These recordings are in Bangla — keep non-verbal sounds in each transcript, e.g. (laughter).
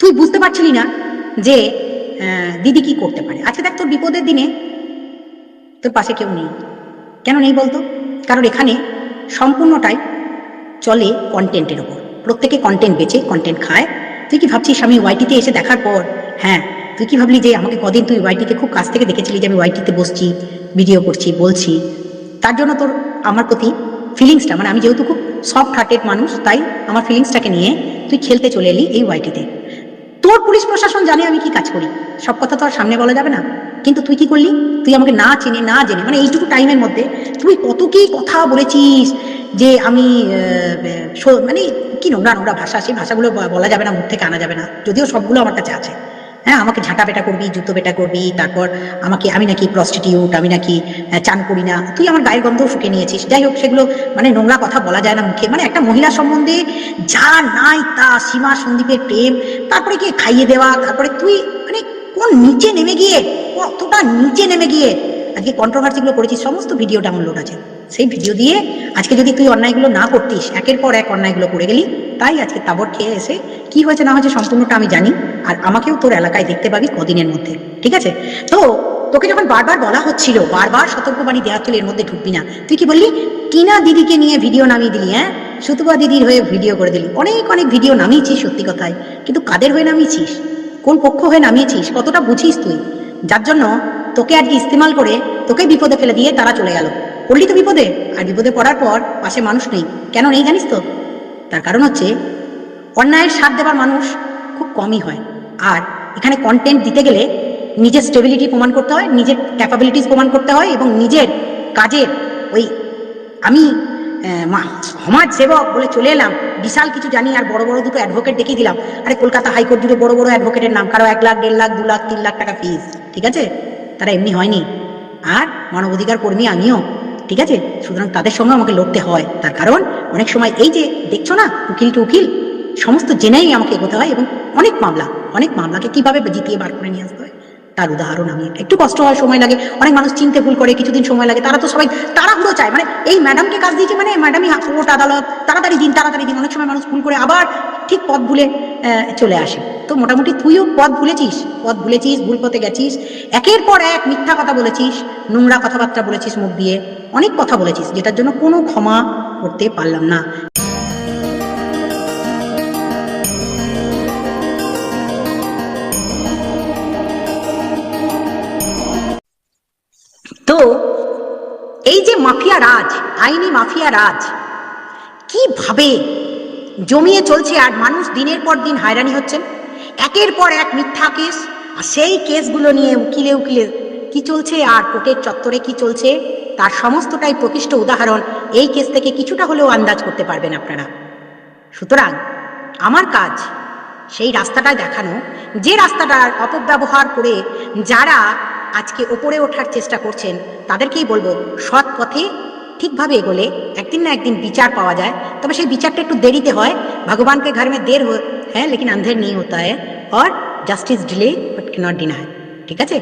তুই বুঝতে পারছিলি না যে দিদি কি করতে পারে। আচ্ছা দেখ, তোর বিপদের দিনে তোর পাশে কেউ নেই। কেন নেই বলতো? কারণ এখানে সম্পূর্ণটাই চলে কন্টেন্টের ওপর। প্রত্যেকে কন্টেন্ট বেচে কন্টেন্ট খায়। তুই কি ভাবছিস আমি ওয়াইটিতে এসে দেখার পর হ্যাঁ তুই কি ভাবলি যে আমাকে কদিন তুই ওয়াইটিতে খুব কাছ থেকে দেখেছিলি যে আমি ওয়াইটিতে বসছি ভিডিও করছি, বলছি? তার জন্য তোর আমার প্রতি ফিলিংসটা মানে আমি যেহেতু খুব সফট হার্টেড মানুষ, তাই আমার ফিলিংসটাকে নিয়ে তুই খেলতে চলে এলি এই ওয়াইটিতে তোর পুলিশ প্রশাসন জানে আমি কি কাজ করি। সব কথা তো আর সামনে বলা যাবে না। কিন্তু তুই কি করলি? তুই আমাকে না চেনে, না জেনে মানে এইটুকু টাইমের মধ্যে তুই কত কি কথা বলেছিস যে আমি মানে কি নোংরা নোংরা ভাষা, সেই ভাষাগুলো বলা যাবে না, মুখ থেকে আনা যাবে না, যদিও সবগুলো আমার কাছে আছে। হ্যাঁ আমাকে ঝাঁটা বেটা করবি, জুতো বেটা করবি, তারপর আমাকে, আমি নাকি প্রস্টিটিউট আমি নাকি চান করি না। তুই আমার গায়ের গন্ধও শুকে নিয়েছিস। যাই হোক, সেগুলো মানে নোংরা কথা বলা যায় না মুখে। মানে একটা মহিলা সম্বন্ধে যা নাই তা, সীমা, সন্দীপের প্রেম, তারপরে গিয়ে খাইয়ে দেওয়া, তারপরে তুই মানে কোন নিচে নেমে গিয়ে, কতটা নিচে নেমে গিয়ে আজকে কন্ট্রোভার্সিগুলো করেছিস সমস্ত ভিডিও ডাউনলোড আছে। সেই ভিডিও দিয়ে আজকে যদি তুই অন্যায়গুলো না করতিস, একের পর এক অন্যায়গুলো করে গেলি, তাই আজকে তাবর খেয়ে এসে কি হয়েছে না হয়েছে সম্পূর্ণটা আমি জানি, আর আমাকেও তোর এলাকায় দেখতে পাবি কদিনের মধ্যে, ঠিক আছে? তো তোকে যখন বারবার বলা হচ্ছিল, বারবার সতর্কবাণী দেওয়া হচ্ছিল, এর মধ্যে ঢুকবি না। তুই কি বললি? টিনা দিদিকে নিয়ে ভিডিও নামিয়ে দিলি হ্যাঁ? সুতপা দিদির হয়ে ভিডিও করে দিলি। অনেক অনেক ভিডিও নামিয়েছিস সত্যি কথায়। কিন্তু কাদের হয়ে নামিয়েছিস? কোন পক্ষ হয়ে নামিয়েছিস? কতটা বুঝিস তুই? যার জন্য তোকে আজকে ইস্তেমাল করে তোকে বিপদে ফেলে দিয়ে তারা চলে গেল। পড়লি তো বিপদে, আর বিপদে পড়ার পর পাশে মানুষ নেই। কেন নেই জানিস তো? তার কারণ হচ্ছে, অন্যায়ের সাথ দেবার মানুষ খুব কমই হয়। আর এখানে কন্টেন্ট দিতে গেলে নিজের স্টেবিলিটি প্রমাণ করতে হয়, নিজের ক্যাপাবিলিটিস প্রমাণ করতে হয় এবং নিজের কাজের ওই আমি সমাজ সেবক বলে চলে এলাম। বিশাল কিছু জানি আর বড় বড় দুটো অ্যাডভোকেট দেখিয়ে দিলাম। আরে কলকাতা হাইকোর্ট জুড়ে বড় বড় অ্যাডভোকেটের নাম, কারও এক লাখ, দেড় লাখ, দু লাখ, তিন লাখ টাকা ফিস ঠিক আছে? তারা এমনি হয়নি। আর মানবাধিকার কর্মী আমিও, ঠিক আছে? সুতরাং তাদের সঙ্গে আমাকে লড়তে হয়। তার কারণ, অনেক সময় এই যে দেখছ না, উকিল টু উকিল, সমস্ত জেনেই আমাকে এগোতে হয় এবং অনেক মামলা, অনেক মামলাকে কীভাবে জিতিয়ে বার করে নিয়ে আসতে হয়, তার উদাহরণ আমি একটু কষ্ট হয়, সময় লাগে। অনেক মানুষ চিনতে ভুল করে, কিছুদিন সময় লাগে। তারা তো সবাই তাড়াহুড়ো চায়। মানে এই ম্যাডামকে কাজ দিয়েছে মানে ম্যাডামই কোর্ট আদালত, তাড়াতাড়ি দিন তাড়াতাড়ি দিন। অনেক সময় মানুষ ভুল করে আবার ঠিক পথ ভুলে চলে আসে। তো মোটামুটি তুইও পথ ভুলেছিস পথ ভুলেছিস, ভুল পথে গেছিস, একের পর এক মিথ্যা কথা বলেছিস, নোংরা কথাবার্তা বলেছিস মুখ দিয়ে, অনেক কথা বলেছিস, যেটার জন্য কোনো ক্ষমা করতে পারলাম না। তো এই যে মাফিয়া রাজ, আইনি মাফিয়া রাজ, কীভাবে জমিয়ে চলছে আর মানুষ দিনের পর দিন হয়রানি হচ্ছেন। একের পর এক মিথ্যা কেস, আর সেই কেসগুলো নিয়ে উকিলে উকিলে কি চলছে আর কোর্টের চত্বরে কি চলছে, তার সমস্তটাই প্রকৃষ্ট উদাহরণ। এই কেস থেকে কিছুটা হলেও আন্দাজ করতে পারবেন আপনারা। সুতরাং আমার কাজ সেই রাস্তাটায় দেখানো, যে রাস্তাটার অপব্যবহার করে যারা আজকে ওপরে ওঠার চেষ্টা করছেন, তাদেরকেই বলব, সৎ পথে ঠিকভাবে এগোলে একদিন না একদিন বিচার পাওয়া যায় তবে সেই বিচারটা একটু দেরিতে হয় ভগবানকে ঘর में देर हो है लेकिन अंधेर नहीं होता है और justice delay but not deny ঠিক আছে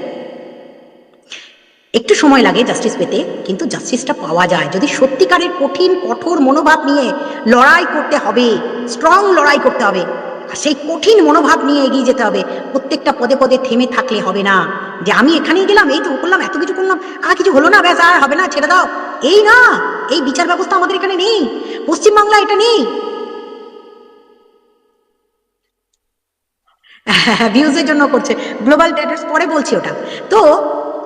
একটু সময় লাগে জাস্টিস পেতে কিন্তু জাস্টিসটা পাওয়া যায় যদি সত্যিকারের কঠিন কঠোর মনোভাব নিয়ে লড়াই করতে হবে স্ট্রং লড়াই করতে হবে আর সেই কঠিন মনোভাব নিয়ে এগিয়ে যেতে হবে। প্রত্যেকটা পদে পদে থেমে থাকলে হবে না। যে আমি এখানেই গেলাম, এই তো করলাম, এত কিছু করলাম, আর কিছু হলো না, ব্যাস, আর হবে না, ছেড়ে দাও। এই না, এই বিচার ব্যবস্থা আমাদের এখানে নেই। পশ্চিমবাংলা এটা নেই। (laughs) ভিউজের জন্য করছে। গ্লোবাল ডেটাস পরে বলছি ওটা। তো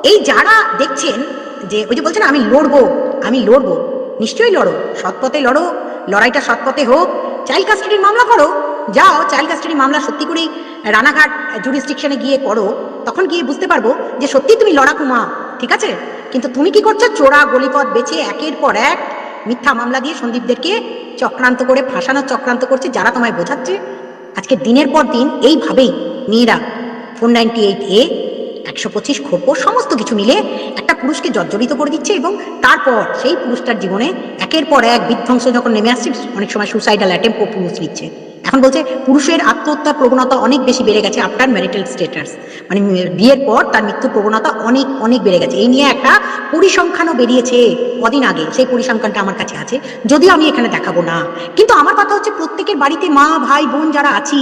এই যারা দেখছেন যে, ওই যে বলছেন, আমি লড়বো আমি লড়বো, নিশ্চয়ই লড়ো, সৎ পথে লড়ো, লড়াইটা সৎ পথে হোক, চাইল্ড কাস্টাডির মামলা করো যাও চাইল্ড কাস্টাডি মামলা সত্যি করেই রানাঘাট জুরিস্টিকশনে গিয়ে করো, তখন গিয়ে বুঝতে পারব যে সত্যি তুমি লড়াকু মা, ঠিক আছে? কিন্তু তুমি কি করছ? চোরা গলিপথ বেছে একের পর এক মিথ্যা মামলা দিয়ে সন্দীপদেরকে চক্রান্ত করে ফাঁসানোর চক্রান্ত করছে যারা তোমায় বোঝাচ্ছে। আজকে দিনের পর দিন এইভাবেই মেয়েরা ফোর নাইনটি এইট এ একশো পঁচিশ খোপ সমস্ত কিছু মিলে একটা পুরুষকে জর্জরিত করে দিচ্ছে এবং তারপর সেই পুরুষটার জীবনে একের পর এক বিধ্বংস যখন নেমে আসছে, অনেক সময় সুসাইডাল অ্যাটেম্প পুরুষ নিচ্ছে। এখন বলছে পুরুষের আত্মহত্যার প্রবণতা অনেক বেশি বেড়ে গেছে আফটার ম্যারিটাল স্টেটাস মানে বিয়ের পর তার মৃত্যুর প্রবণতা অনেক অনেক বেড়ে গেছে। এই নিয়ে একটা পরিসংখ্যানও বেরিয়েছে কদিন আগে। সেই পরিসংখ্যানটা আমার কাছে আছে। যদিও আমি এখানে দেখাবো না। কিন্তু আমার কথা হচ্ছে প্রত্যেকের বাড়িতে মা, ভাই, বোন যারা আছি,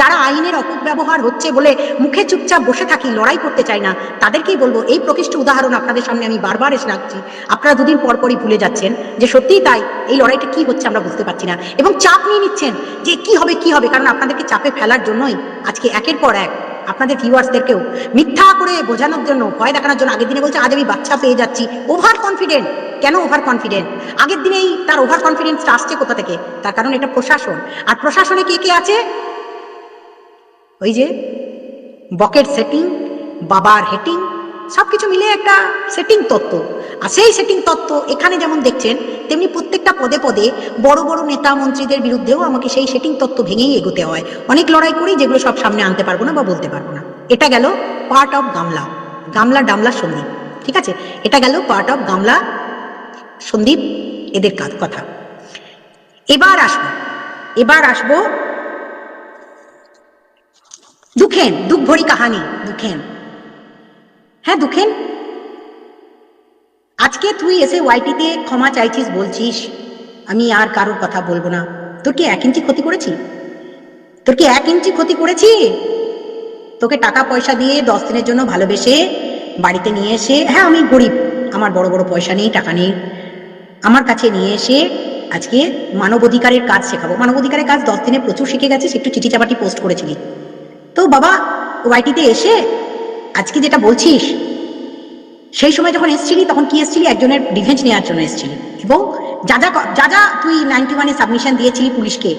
যারা আইনের অপব্যবহার হচ্ছে বলে মুখে চুপচাপ বসে থাকি, লড়াই করতে চাই না, তাদেরকেই বলব, এই প্রকৃষ্ট উদাহরণ আপনাদের সামনে আমি বারবার এসে রাখছি। আপনারা দুদিন পর পরই ভুলে যাচ্ছেন যে সত্যিই তাই, এই লড়াইটা কি হচ্ছে আমরা বুঝতে পারছি না। এবং চাপ নিয়ে নিচ্ছেন যে কি হবে কি হবে? কারণ আপনাদেরকে চাপে ফেলার জন্যই আজকে একের পর এক আপনাদের ভিউয়ার্সদেরকেও মিথ্যা করে বোঝানোর জন্য, ভয় দেখানোর জন্য আগের দিনে বলছে, আজ আমি বাচ্চা পেয়ে যাচ্ছি। ওভার কনফিডেন্ট কেন ওভার কনফিডেন্ট আগের দিনেই তার ওভার কনফিডেন্সটা আসছে কোথা থেকে? তার কারণ এটা প্রশাসন। আর প্রশাসনে কে কে আছে? ওই যে বকেট সেটিং বাবার হেটিং সব কিছু মিলে একটা সেটিং তত্ত্ব। আর সেই সেটিং তত্ত্ব এখানে যেমন দেখছেন, তেমনি প্রত্যেকটা পদে পদে বড় বড় নেতা মন্ত্রীদের বিরুদ্ধেও আমাকে সেই সেটিং তত্ত্ব ভেঙেই এগোতে হয়। অনেক লড়াই করি যেগুলো সব সামনে আনতে পারব না বা বলতে পারব না। এটা গেল পার্ট অফ গামলা গামলা ডামলা সন্দীপ ঠিক আছে? এটা গেল পার্ট অফ গামলা সন্দীপ এদের কথা। এবার আসব। এবার আসব দুঃখেন দুঃখ ভরি কাহানি, দুঃখেন। হ্যাঁ দুঃখেন। আজকে তুই এসে ওয়াইটিতে ক্ষমা চাইছিস বলছিস। আমি আর কারোর কথা বলব না। তোর কি এক ইঞ্চি ক্ষতি করেছি? তোর কি এক ইঞ্চি ক্ষতি করেছি? তোকে টাকা পয়সা দিয়ে দশ দিনের জন্য ভালোবেসে বাড়িতে নিয়ে এসে হ্যাঁ আমি গরিব। আমার বড় বড় পয়সা নেই, টাকা নেই। আমার কাছে নিয়ে এসে আজকে মানবাধিকারের কাজ শেখাবো। মানবাধিকারের কাজ দশ দিনে প্রচুর শিখে গেছিস, একটু চিঠি চাপাটি পোস্ট করেছিলি। তো বাবা, ওয়াইটিতে এসে আজকে যেটা বলছিস, সেই সময় যখন এসেছিলি, তখন কি এসেছিলি? একজনের ডিফেন্স নেওয়ার জন্য এসেছিলি। এবং যা যা যা যা তুই নাইনটি ওয়ানে সাবমিশন দিয়েছিলি পুলিশকে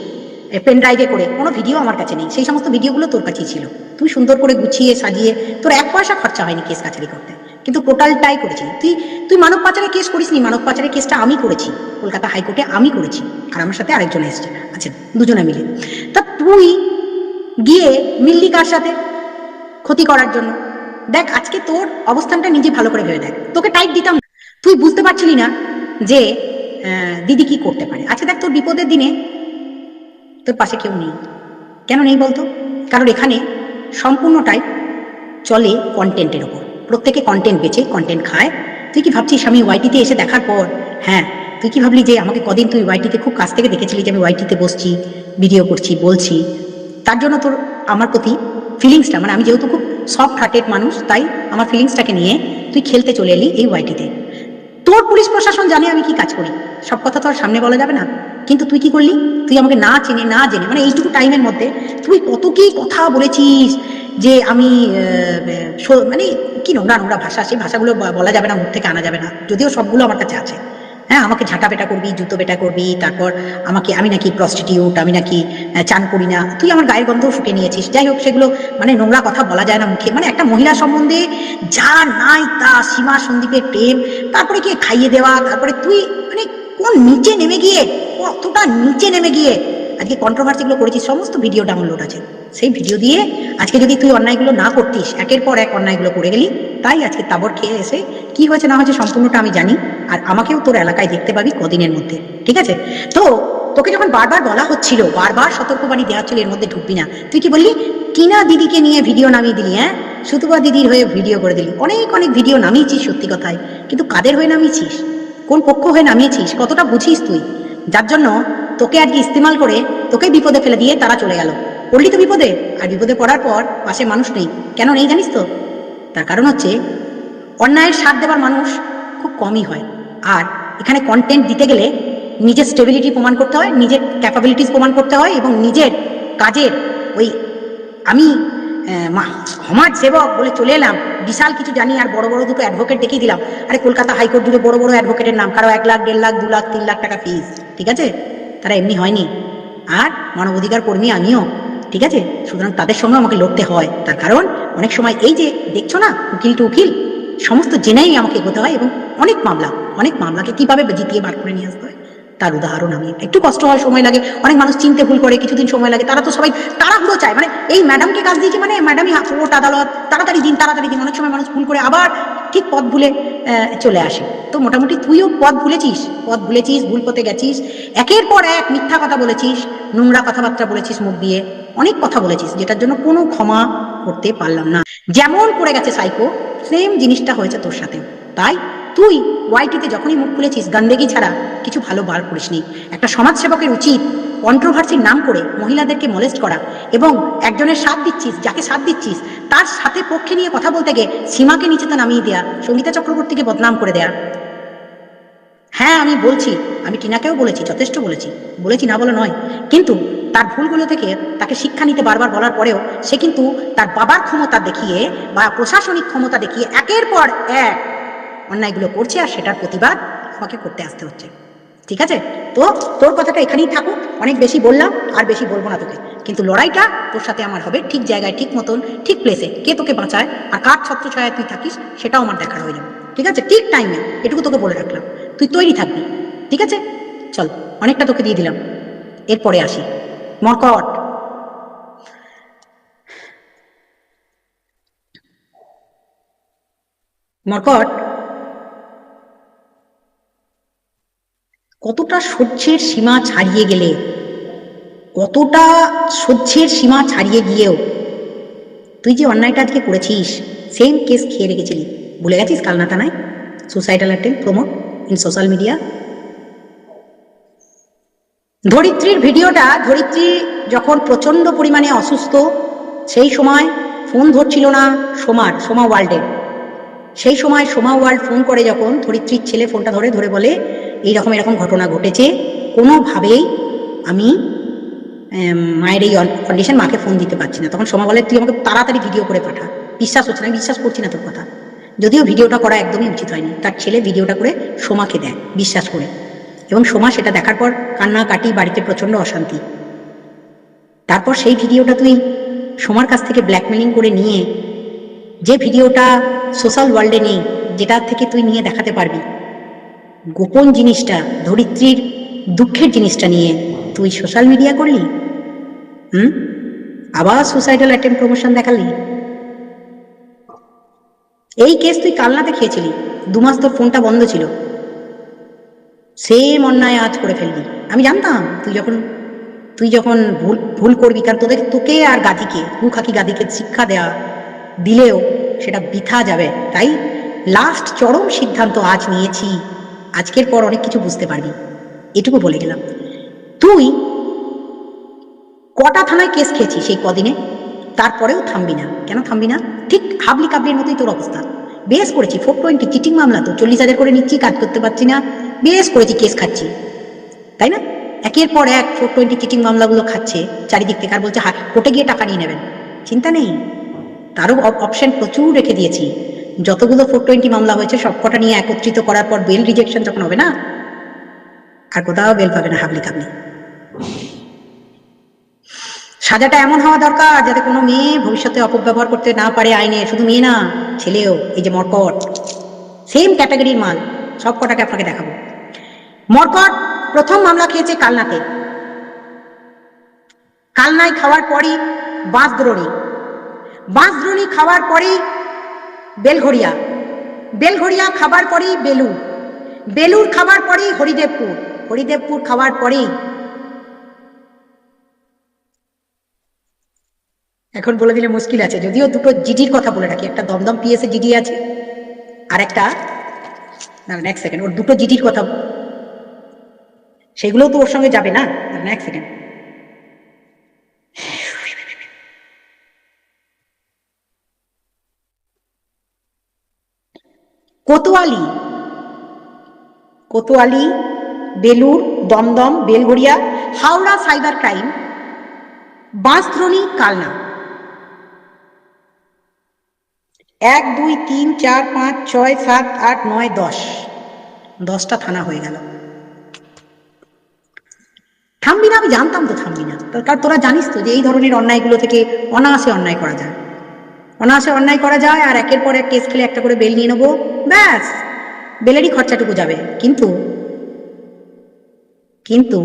পেন ড্রাইভে করে, কোনো ভিডিও আমার কাছে নেই। সেই সমস্ত ভিডিওগুলো তোর কাছেই ছিল। তুই সুন্দর করে গুছিয়ে সাজিয়ে, তোর এক পয়সা খরচা হয়নি কেস কাছারি করতে। কিন্তু টোটালটাই করেছি তুই তুই মানব পাচারের কেস করিসনি। মানব পাচারের কেসটা আমি করেছি। কলকাতা হাইকোর্টে আমি করেছি। আর আমার সাথে আরেকজন এসছে। আচ্ছা দুজনে মিলে। তা তুই গিয়ে মিললি কার সাথে ক্ষতি করার জন্য দেখ, আজকে তোর অবস্থানটা নিজে ভালো করে ভেবে দেখ। তোকে টাইট দিতাম। তুই বুঝতে পারছিলি না যে দিদি কি করতে পারে। আচ্ছা দেখ, তোর বিপদের দিনে তোর পাশে কেউ নেই। কেন নেই বলতো? কারণ এখানে সম্পূর্ণটাই চলে কন্টেন্টের ওপর। প্রত্যেকে কন্টেন্ট বেচে কন্টেন্ট খায়। তুই কি ভাবছিস আমি ওয়াইটিতে এসে দেখার পর হ্যাঁ তুই কি ভাবলি যে আমাকে কদিন তুই ওয়াইটিতে খুব কাছ থেকে দেখেছিলি যে আমি ওয়াইটিতে বসছি ভিডিও করছি, বলছি? তার জন্য তোর আমার প্রতি ফিলিংসটা মানে আমি যেহেতু খুব সফট হার্টেড মানুষ, তাই আমার ফিলিংসটাকে নিয়ে তুই খেলতে চলে এলি এই ওয়াইটিতে তোর পুলিশ প্রশাসন জানে আমি কি কাজ করি। সব কথা তো আর সামনে বলা যাবে না। কিন্তু তুই কি করলি? তুই আমাকে না চেনে, না জেনে মানে এইটুকু টাইমের মধ্যে তুই কত কি কথা বলেছিস যে আমি মানে কি নোংরা নোংরা ভাষা, সেই ভাষাগুলো বলা যাবে না, মুখ থেকে আনা যাবে না, যদিও সবগুলো আমার কাছে আছে। হ্যাঁ আমাকে ঝাঁটা বেটা করবি, জুতো বেটা করবি, তারপর আমাকে, আমি নাকি প্রস্টিটিউট আমি নাকি চান করি না। তুই আমার গায়ের গন্ধ ফুটে নিয়েছিস। যাই হোক, সেগুলো মানে নোংরা কথা বলা যায় না মুখে। মানে একটা মহিলা সম্বন্ধে যা নাই তা, সীমা, সন্দীপের প্রেম, তারপরে কি খাইয়ে দেওয়া, তারপরে তুই মানে কোন নিচে নেমে গিয়ে, কতটা নিচে নেমে গিয়ে আজকে কন্ট্রোভার্সিগুলো করেছিস, সমস্ত ভিডিও ডাউনলোড আছে। সেই ভিডিও দিয়ে আজকে যদি তুই অন্যায়গুলো না করতিস, একের পর এক অন্যায়গুলো করে গেলি, তাই আজকে তাবর খেয়ে এসে কি হয়েছে না হয়েছে সম্পূর্ণটা আমি জানি, আর আমাকেও তোর এলাকায় দেখতে পাবি কদিনের মধ্যে, ঠিক আছে? তো তোকে যখন বারবার বলা হচ্ছিল, বারবার সতর্কবাণী দেওয়া হচ্ছিল, এর মধ্যে ঢুকবি না। তুই কি বললি? টিনা দিদিকে নিয়ে ভিডিও নামিয়ে দিলি হ্যাঁ? সুতুবা দিদির হয়ে ভিডিও করে দিলি। অনেক অনেক ভিডিও নামিয়েছিস সত্যি কথায়। কিন্তু কাদের হয়ে নামিয়েছিস? কোন পক্ষ হয়ে নামিয়েছিস? কতটা বুঝিস তুই? যার জন্য তোকে আজকে ইস্তেমাল করে তোকে বিপদে ফেলে দিয়ে তারা চলে গেল। পড়লি তো বিপদে, আর বিপদে পড়ার পর পাশে মানুষ নেই। কেন নেই জানিস তো? তার কারণ হচ্ছে অন্যায়ের সাথ দেওয়ার মানুষ খুব কমই হয়। আর এখানে কন্টেন্ট দিতে গেলে নিজের স্টেবিলিটি প্রমাণ করতে হয়, নিজের ক্যাপাবিলিটিস প্রমাণ করতে হয় এবং নিজের কাজের ওই আমি সমাজ সেবক বলে চলে এলাম। বিশাল কিছু জানি আর বড় বড় দুটো অ্যাডভোকেট দেখিয়ে দিলাম। আরে কলকাতা হাইকোর্ট জুড়ে বড় বড় অ্যাডভোকেটের নাম, কারও এক লাখ, দেড় লাখ, দু লাখ, তিন লাখ টাকা ফিস ঠিক আছে? তারা এমনি হয়নি। আর মানবাধিকার কর্মী আমিও, ঠিক আছে? সুতরাং তাদের সঙ্গে আমাকে লড়তে হয়। তার কারণ, অনেক সময় এই যে দেখছ না, উকিল টু উকিল, সমস্ত জেনেই আমাকে এগোতে হয় এবং অনেক মামলা, অনেক মামলাকে কীভাবে জিতিয়ে বার করে নিয়ে আসতে হয়? তার উদাহরণ আমি। একটু কষ্ট হয়, সময় লাগে। অনেক মানুষ চিনতে ভুল করে, কিছুদিন সময় লাগে। তারা তো সবাই তাড়াহুড়ো চায়। মানে এই ম্যাডামকে কাজ দিয়েছে মানে ম্যাডামই কোর্ট আদালত, তাড়াতাড়ি দিন তাড়াতাড়ি দিন। অনেক সময় মানুষ ভুল করে আবার ঠিক পথ ভুলে চলে আসে। তো মোটামুটি তুইও পথ ভুলেছিস? পথ ভুলেছিস, ভুল পথে গেছিস? একের পর এক মিথ্যা কথা বলেছিস, নোংরা কথাবার্তা বলেছিস মুখ দিয়ে। অনেক কথা বলেছিস, যেটার জন্য কোনো ক্ষমা করতে পারলাম না। যেমন করে গেছে সাইকো, সেম জিনিসটা হয়েছে তোর সাথে তাই তুই ওয়াইটিতে যখনই মুখ খুলেছিস গান্দেগি ছাড়া কিছু ভালো বার করিসনি। একটা সমাজসেবকের উচিত কন্ট্রোভার্সির নাম করে মহিলাদেরকে মলেস্ট করা এবং একজনের সাথ দিচ্ছিস, যাকে সাথ দিচ্ছিস, তার সাথে পক্ষে নিয়ে কথা বলতে গিয়ে সীমাকে নিচে তো নামিয়ে দেয়া, সঙ্গীতা চক্রবর্তীকে বদনাম করে দেয়া। হ্যাঁ আমি বলছি, আমি টিনাকেও বলেছি, যথেষ্ট বলেছি। বলেছি না বলে নয়। কিন্তু তার ভুলগুলো থেকে তাকে শিক্ষা নিতে বারবার বলার পরেও সে কিন্তু তার বাবার ক্ষমতা দেখিয়ে বা প্রশাসনিক ক্ষমতা দেখিয়ে একের পর এক অন্যায়গুলো করছে আর সেটার প্রতিবাদ আমাকে করতে আসতে হচ্ছে। ঠিক আছে? তো তোর কথাটা এখানেই থাকুক। অনেক বেশি বললাম, আর বেশি বলব না তোকে। কিন্তু লড়াইটা তোর সাথে আমার হবে ঠিক জায়গায়, ঠিক মতন, ঠিক প্লেসে কে তোকে বাঁচায় আর কার ছত্র ছায়ায় তুই থাকিস সেটাও আমার দেখার হয়ে যাবে ঠিক আছে? ঠিক টাইমে এটুকু তোকে বলে রাখলাম। তুই তৈরি থাকবি। ঠিক আছে? চল, অনেকটা তোকে দিয়ে দিলাম। এরপরে আসি। মরকট। মরকট? কতটা সহ্যের সীমা ছাড়িয়ে গেলে, কতটা সহ্যের সীমা ছাড়িয়ে গিয়েও, তুই যে অন্যায়টা আজকে করেছিস সেম কেস খেয়ে রেখেছিলি। ভুলে গেছিস কালনা থানায়? Suicidal attempt promote in social media ধরিত্রীর ভিডিওটা, ধরিত্রী যখন প্রচণ্ড পরিমাণে অসুস্থ, সেই সময় ফোন ধরছিল না সোমার, সোমা ওয়ার্ল্ডের সেই সময় সোমা ওয়ার্ল্ড ফোন করে যখন ধরিত্রীর ছেলে ফোনটা ধরে ধরে বলে এইরকম এরকম ঘটনা ঘটেছে। কোনোভাবেই আমি মায়ের এই কন্ডিশন মাকে ফোন দিতে পারছি না। তখন সোমা বলে, তুই আমাকে তাড়াতাড়ি ভিডিও করে পাঠা। বিশ্বাস হচ্ছে না বিশ্বাস করছি না তোর কথা। যদিও ভিডিওটা করা একদমই উচিত হয়নি। তার ছেলে ভিডিওটা করে সোমাকে দেয়, বিশ্বাস করে। এবং সোমা সেটা দেখার পর কান্না কাটি, বাড়িতে প্রচণ্ড অশান্তি। তারপর সেই ভিডিওটা তুই সোমার কাছ থেকে ব্ল্যাকমেলিং করে নিয়ে, যে ভিডিওটা সোশ্যাল ওয়ার্ল্ডে নেই, যেটা থেকে তুই নিয়ে দেখাতে পারবি গোপন জিনিসটা, ধরিত্রীর দুঃখের জিনিসটা নিয়ে তুই সোশ্যাল মিডিয়া করলি? হুম? আবার সুসাইডাল অ্যাটেম্প প্রমোশন দেখালি? এই কেস তুই কালনাতে খেয়েছিলি, দু মাস তোর ফোনটা বন্ধ ছিল। সেম অন্যায় আজ করে ফেলবি। আমি জানতাম, তুই যখন তুই যখন ভুল ভুল করবি, কারণ তোদের, তোকে আর গাদিকে মুখাকি গাদিকে শিক্ষা দেয়া, দিলেও সেটা বৃথা যাবে, তাই লাস্ট চরম সিদ্ধান্ত আজ নিয়েছি। আজকের পর অনেক কিছু বুঝতে পারবি। এটুকু বলে গেলাম। তুই কটা থানায় কেস খেয়েছিস সেই কদিনে? তারপরেও থামবি না। কেন থামবি না? ঠিক হাবলি কাবলির মতোই তোর অবস্থা। বেশ করেছি। ফোর টোয়েন্টি চিটিং মামলা তো। চল্লিশ হাজার করে নিচ্ছি, কাজ করতে পারছি না। বেশ করেছি, কেস খাচ্ছি। তাই না? একের পর এক ফোর টোয়েন্টি চিটিং মামলাগুলো খাচ্ছে। চারিদিক থেকে আর বলছে কোর্টে গিয়ে টাকা নিয়ে নেবেন। চিন্তা নেই। তারও অপশন প্রচুর রেখে দিয়েছি। যতগুলো ফোর টোয়েন্টি মামলা হয়েছে, সবকটা নিয়ে একত্রিত করার পর বেল রিজেকশন যখন হবে না, আর কোথাও বেল পাবে না হাবলি কাবলি। সাজাটা এমন হওয়া দরকার যাতে কোনো মেয়ে ভবিষ্যতে অপব্যবহার করতে না পারে আইনে, শুধু মেয়ে না, ছেলেও, এই যে মরকট। সেম ক্যাটাগরির মাল সব কটাকে আপনাকে দেখাবো। মরকট, প্রথম মামলা খেয়েছে কালনাতে। কালনায় খাওয়ার পরই বাঁশদ্রোণী বাঁশদ্রোণী খাওয়ার পরেই বেলঘড়িয়া। বেলঘড়িয়া খাবার পরেই বেলুর বেলুর খাবার পরেই হরিদেবপুর। হরিদেবপুর খাওয়ার পরেই। এখন বলে দিলে মুশকিল আছে। যদিও দুটো জিডির কথা বলে রাখি। একটা দমদম পিএসএ জিডি আছে, আর একটা না এক সেকেন্ড ওর দুটো জিডির কথা সেগুলোও তো ওর সঙ্গে যাবে না? না এক second Kotwali. Kotwali Belur Dumdum Belgharia Howrah cyber crime Bansdroni Kalna. এক, দুই, তিন, চার, পাঁচ, ছয়, সাত, আট, নয়, দশ। দশটা থানা হয়ে গেল। থামবি না, আমি জানতাম তো থামবি না। কারণ তোরা জানিস তো যে এই ধরনের অন্যায়গুলো থেকে অনায়াসে অন্যায় করা যায়। অনায়াসে অন্যায় করা যায় আর একের পর এক কেস খেলে একটা করে বেল নিয়ে নেব। ব্যাস বেলেরই খরচাটুকু যাবে। কিন্তু কিন্তু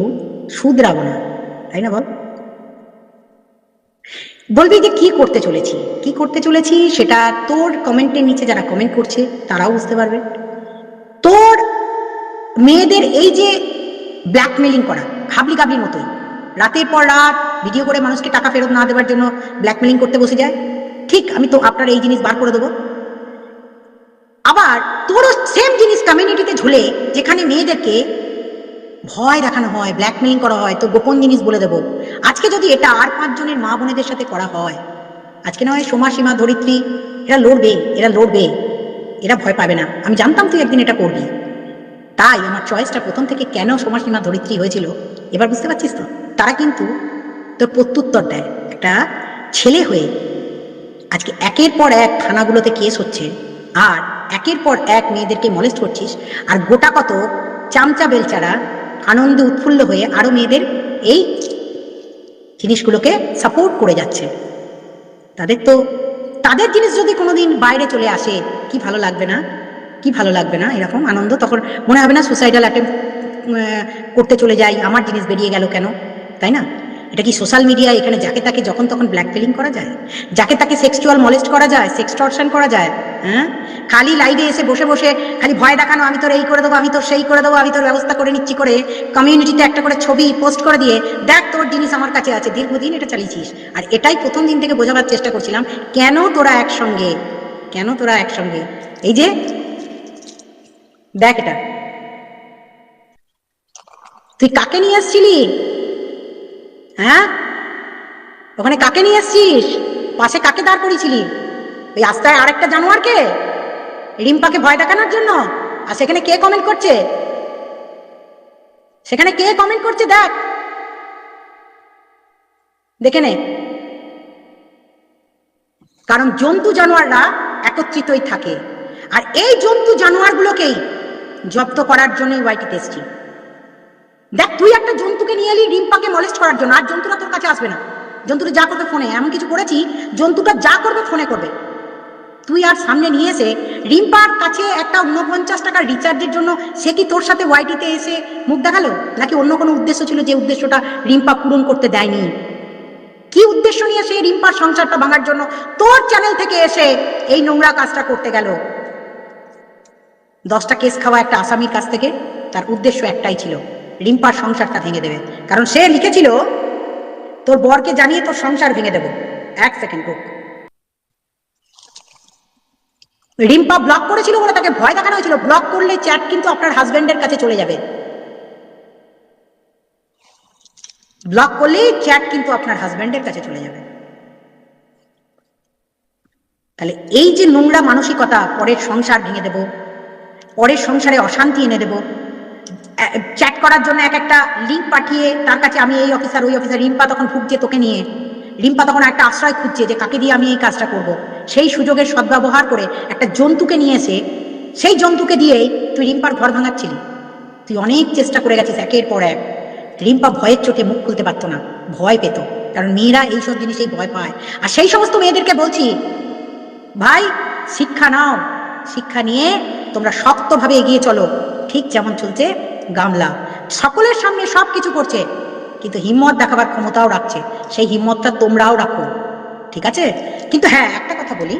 রাখব না, তাই না বল? বলবি যে কি করতে চলেছি? কি করতে চলেছি সেটা তোর কমেন্টের নিচে যারা কমেন্ট করছে তারাও বুঝতে পারবে। তোর মেয়েদের এই যে ব্ল্যাকমেলিং করা খাবলি গাবলির মতোই, রাতের পর রাত ভিডিও করে মানুষকে টাকা ফেরত না দেওয়ার জন্য ব্ল্যাকমেলিং করতে বসে যায়। ঠিক, আমি তো আপনার এই জিনিস বার করে দেবো। আবার তোরও সেম জিনিস কমিউনিটিতে ঝুলে, যেখানে মেয়েদেরকে ভয় দেখানো হয় ব্ল্যাকমেলিং করা হয়, তো গোপন জিনিস বলে দেবো। আজকে যদি এটা আর পাঁচজনের মা বোনেদের সাথে করা হয়, আজকে না হয় সোমা, সীমা, ধরিত্রী, এরা লড়বে এরা লড়বে, এরা ভয় পাবে না। আমি জানতাম তুই একদিন এটা করবি। তাই আমার চয়েসটা প্রথম থেকে কেন সোমা, সীমা, ধরিত্রী হয়েছিল, এবার বুঝতে পারছিস তো? তারা কিন্তু তোর প্রত্যুত্তর দেয়। একটা ছেলে হয়ে আজকে একের পর এক থানাগুলোতে কেস হচ্ছে, আর একের পর এক মেয়েদেরকে মলেস্ট করছিস, আর গোটা কত চামচা বেলচারা আনন্দে উৎফুল্ল হয়ে আরও মেয়েদের এই জিনিসগুলোকে সাপোর্ট করে যাচ্ছে। তাদের তো, তাদের জিনিস যদি কোনোদিন বাইরে চলে আসে, কি ভালো লাগবে না? কি ভালো লাগবে না? এরকম আনন্দ তখন মনে হবে না সুসাইডাল অ্যাটেম্প করতে চলে যাই, আমার জিনিস বেরিয়ে গেল কেন? তাই না? এটা কি সোশ্যাল মিডিয়া এখানে যাকে তাকে যখন তখন ব্ল্যাকমেলিং করা যায়? যাকে তাকে সেক্সুয়াল মলেস্ট করা যায় সেক্সটর্শন করা যায় হ্যাঁ? খালি লাইভে এসে বসে বসে খালি ভয় দেখানো, আমি তোর এই করে দেবো, আমি তোর সেই করে দেবো, আমি তোর ব্যবস্থা করে নিচ্ছি করে কমিউনিটিতে একটা করে ছবি পোস্ট করে দিয়ে, দেখ তোর জিনিস আমার কাছে আছে, দীর্ঘদিন এটা চালিয়েছিস। আর এটাই প্রথম দিন থেকে বোঝাবার চেষ্টা করছিলাম, কেন তোরা একসঙ্গে, কেন তোরা একসঙ্গে? এই যে, দেখ এটা। তুই কাকে নিয়ে এসছিলি হ্যাঁ? ওখানে কাকে নিয়ে এসছিস? পাশে কাকে দাঁড় করিয়েছিলি? ওই রাস্তায় আরেকটা জানোয়ারকে? রিম্পাকে ভয় দেখানোর জন্য? আর সেখানে কে কমেন্ট করছে? সেখানে কে কমেন্ট করছে দেখ। দেখে নে। কারণ জন্তু জানোয়াররা একত্রিতই থাকে। আর এই জন্তু জানোয়ারগুলোকেই জব্দ করার জন্যই ওয়াইটিতে এসছি দেখ, তুই একটা জন্তুকে নিয়ে এলি, রিম্পাকে মলেস্ট করার জন্য, আর জন্তুরা তোর কাছে আসবে না। জন্তুটা যা করবে ফোনে, এমন কিছু করেছি, জন্তুটা যা করবে ফোনে করবে। তুই আর সামনে নিয়ে এসে, রিম্পার কাছে একটা উনপঞ্চাশ টাকার রিচার্জের জন্য, সে কি তোর সাথে ওয়াইটিতে এসে মুখ দেখাল? নাকি অন্য কোনো উদ্দেশ্য ছিল যে উদ্দেশ্যটা রিম্পা পূরণ করতে দেয়নি? কি উদ্দেশ্য নিয়ে সে রিম্পার সংসারটা ভাঙার জন্য তোর চ্যানেল থেকে এসে এই নোংরা কাজটা করতে গেল? দশটা কেস খাওয়া একটা আসামির কাছ থেকে, তার উদ্দেশ্য একটাই ছিল। রিম্পার সংসারটা ভেঙে দেবে। কারণ সে লিখেছিল, তোর বরকে জানিয়ে তোর সংসার ভেঙে দেবো। এক সেকেন্ড রুক। রিম্পা ব্লক করেছিল বলে তাকে ভয় দেখানো হয়েছিল। ব্লক করলে চ্যাট কিন্তু আপনার হাজবেন্ডের কাছে চলে যাবে। ব্লক করলেই চ্যাট কিন্তু আপনার হাজবেন্ডের কাছে চলে যাবে। তাহলে এই যে নোংরা মানসিকতা, পরের সংসার ভেঙে দেব, পরের সংসারে অশান্তি এনে দেব চ্যাট করার জন্য এক একটা লিঙ্ক পাঠিয়ে তার কাছে আমি এই অফিসার ওই অফিসার রিম্পা তখন ভুগছে তোকে নিয়ে। রিম্পা তখন একটা আশ্রয় খুঁজছে যে কাকে দিয়ে আমি এই কাজটা করব। সেই সুযোগের সদ্ব্যবহার করে একটা জন্তুকে নিয়ে এসে, সেই জন্তুকে দিয়েই তুই রিম্পার ঘর ভাঙাচ্ছিলি। তুই অনেক চেষ্টা করে গেছিস একের পর এক। রিম্পা ভয়ের চোটে মুখ খুলতে পারতো না, ভয় পেত। কারণ মেয়েরা এইসব জিনিসেই ভয় পায়। আর সেই সমস্ত মেয়েদেরকে বলছি, ভাই, শিক্ষা নাও। শিক্ষা নিয়ে তোমরা শক্তভাবে এগিয়ে চলো। ঠিক যেমন চলছে, গামলা। সকলের সামনে সব কিছু করছে, কিন্তু হিম্মত দেখাবার ক্ষমতাও রাখছে। সেই হিম্মতটা তোমরাও রাখো, ঠিক আছে? কিন্তু হ্যাঁ একটা কথা বলি।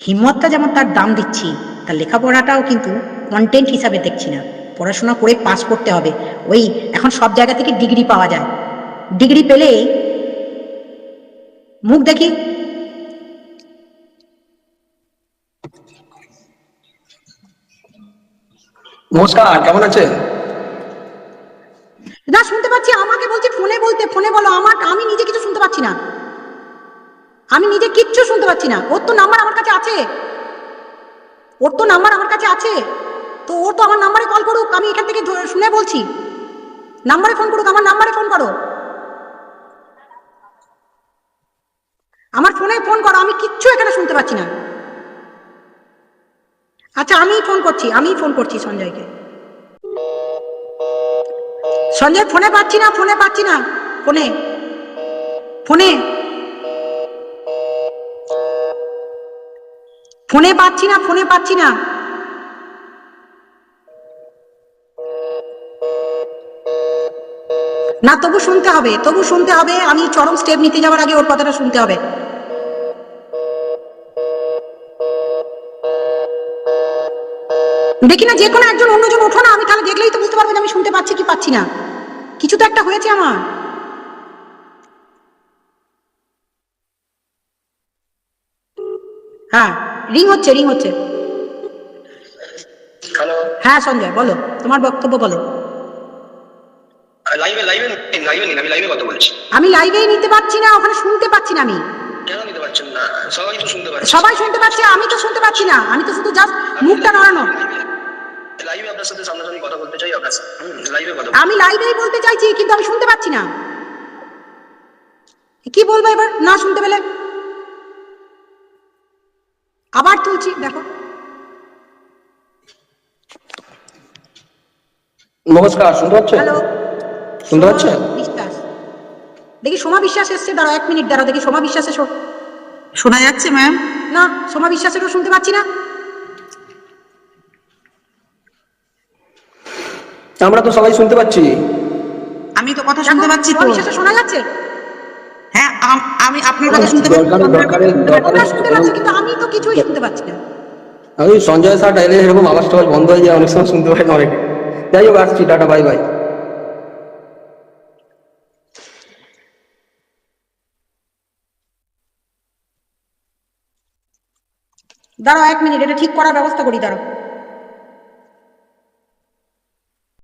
হিম্মতটা যেমন তার দাম দিচ্ছি, তার লেখাপড়াটাও কিন্তু কন্টেন্ট হিসাবে দেখছি না। পড়াশোনা করে পাস করতে হবে। ওই এখন সব জায়গা থেকে ডিগ্রি পাওয়া যায়। ডিগ্রি পেলেই মুখ দেখি নমস্কার, কেমন আছেন? না, শুনতে পাচ্ছি, আমাকে বলছে ফোনে বলতে, ফোনে বলো, আমার, আমি নিজে কিছু শুনতে পাচ্ছি না। আমি নিজে কিচ্ছু শুনতে পাচ্ছি না। ওর তো নাম্বার আমার কাছে আছে। ওর তো নাম্বার আমার কাছে আছে। তো ওর তো আমার নাম্বারে কল করুক, আমি এখান থেকে শুনে বলছি। নাম্বারে ফোন করুক, আমার নাম্বারে ফোন করো। আমার ফোনে ফোন করো, আমি কিচ্ছু এখানে শুনতে পাচ্ছি না। আচ্ছা আমিই ফোন করছি, আমিই ফোন করছি সঞ্জয়কে। সঞ্জয় ফোনে পাচ্ছি না ফোনে পাচ্ছি না। ফোনে ফোনে ফোনে পাচ্ছি না ফোনে পাচ্ছি না। না, তবু শুনতে হবে, তবু শুনতে হবে, আমি চরম স্টেপ নিতে যাওয়ার আগে ওর কথাটা শুনতে হবে। দেখি না যে কোনো একজন অন্যজন ওঠো না আমি তাহলে দেখলেই তো বুঝতে পারব যে আমি শুনতে পাচ্ছি কি পাচ্ছি না। কিছু তো একটা হয়েছে আমার। হ্যাঁ রিং হচ্ছে রিং হচ্ছে। হ্যালো হ্যাঁ সঞ্জয় বলো তোমার বক্তব্য বলো। লাইভে লাইভে লাইভে নিন আমি লাইভে কথা বলছি। আমি লাইভেই নিতে পারছি না ওখানে শুনতে পাচ্ছি না আমি। কেন নিতে পারছেন না? সবাই তো শুনতে পাচ্ছে। সবাই শুনতে পাচ্ছে আমি তো শুনতে পাচ্ছি না। আমি তো শুধু জাস্ট মুখটা নড়ানো। লাইভে আপনার সাথে সামনাসামনি কথা বলতে চাই আপনার সাথে লাইভে কথা আমি লাইভেই বলতে চাইছি কিন্তু আমি শুনতে পাচ্ছি না। কি বলব এবার? না শুনতে পেলে? আবার তুলছি দেখো। নমস্কার শুনতে পাচ্ছেন? হ্যালো। শুনতে পাচ্ছেন? বিশ্বাস। দেখি সোমা বিশ্বাস এসছে দাঁড়াও এক মিনিট দাঁড়াও দেখি সোমা বিশ্বাসের শো- শোনা যাচ্ছে ম্যাম না সোমা বিশ্বাসেরও শুনতে পাচ্ছি না। আমরা তো সবাই শুনতে পাচ্ছি। আমি তো কথা শুনতে পাচ্ছি তো। বিশ্বাসের শোনা যাচ্ছে। হ্যাঁ আমি আপনার কথা শুনতে পাচ্ছি। দরকারে শুনতে পাচ্ছে কিন্তু আমি তো কিছুই শুনতে পাচ্ছি না। আমি সঞ্জয় স্যার এলে এরকম আওয়াজ টাওয়াজ বন্ধ হয়ে যায় অনেক সময় শুনতে পাই না অনেকে। যাই হোক আসছি টাটা বাই বাই। দাঁড়াও এক মিনিট এটা ঠিক করার ব্যবস্থা করি দাঁড়াও।